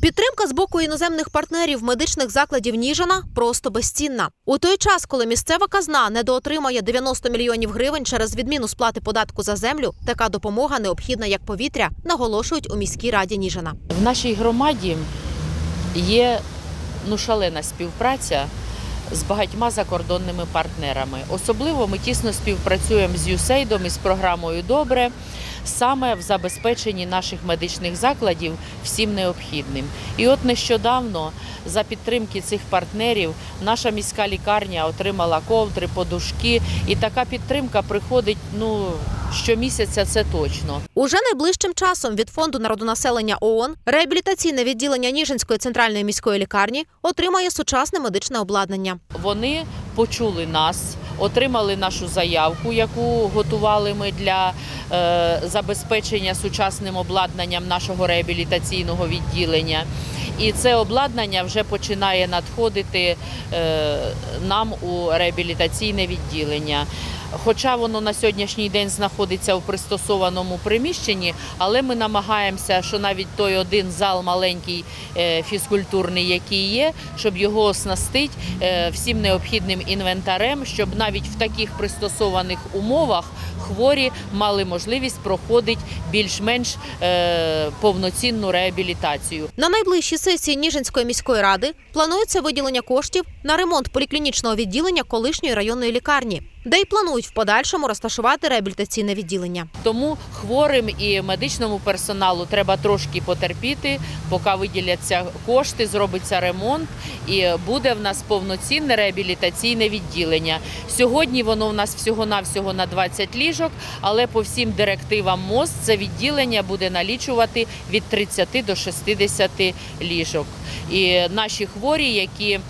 Підтримка з боку іноземних партнерів медичних закладів Ніжина просто безцінна. У той час, коли місцева казна недоотримає 90 мільйонів гривень через відміну сплати податку за землю, така допомога необхідна як повітря, наголошують у міській раді Ніжина. В нашій громаді є ну, шалена співпраця з багатьма закордонними партнерами. Особливо ми тісно співпрацюємо з USAID і з програмою Добре саме в забезпеченні наших медичних закладів всім необхідним. І от нещодавно за підтримки цих партнерів наша міська лікарня отримала ковдри, подушки, і така підтримка приходить ну щомісяця. Це точно. Уже найближчим часом від фонду народонаселення ООН реабілітаційне відділення Ніжинської центральної міської лікарні отримає сучасне медичне обладнання. Вони почули нас, отримали нашу заявку, яку готували ми для е, забезпечення сучасним обладнанням нашого реабілітаційного відділення. І це обладнання вже починає надходити е, нам у реабілітаційне відділення. Хоча воно на сьогоднішній день знаходиться в пристосованому приміщенні, але ми намагаємося, що навіть той один зал маленький е, фізкультурний, який є, щоб його оснастити е, всім необхідним інвентарем, щоб навіть в таких пристосованих умовах хворі мали можливість проходити більш-менш е, повноцінну реабілітацію. На найближчій сесії Ніжинської міської ради планується виділення коштів на ремонт поліклінічного відділення колишньої районної лікарні, де й планують в подальшому розташувати реабілітаційне відділення. Тому хворим і медичному персоналу треба трошки потерпіти, поки виділяться кошти, зробиться ремонт, і буде в нас повноцінне реабілітаційне відділення. Сьогодні воно в нас всього-навсього на 20 ліжок, але по всім директивам МОЗ це відділення буде налічувати від 30 до 60 ліжок. І наші хворі, які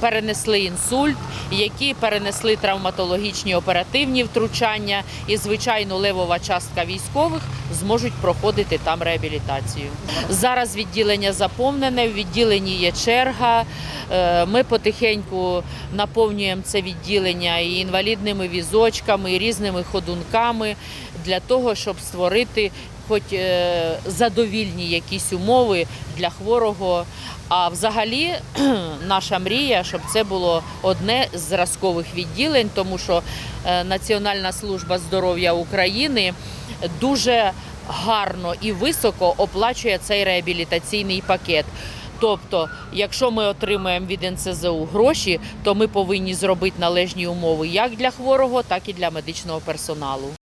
перенесли інсульт, які перенесли травматологічні оперативні втручання, і звичайно левова частка військових зможуть проходити там реабілітацію. Зараз відділення заповнене, в відділенні є черга. Е, Ми потихеньку наповнюємо це відділення і інвалідними візочками, і різними ходунками для того, щоб створити хоч е, задовільні якісь умови для хворого. А взагалі наша мрія, щоб це було одне з зразкових відділень, тому що е, Національна служба здоров'я України дуже гарно і високо оплачує цей реабілітаційний пакет. Тобто, якщо ми отримаємо від НСЗУ гроші, то ми повинні зробити належні умови як для хворого, так і для медичного персоналу.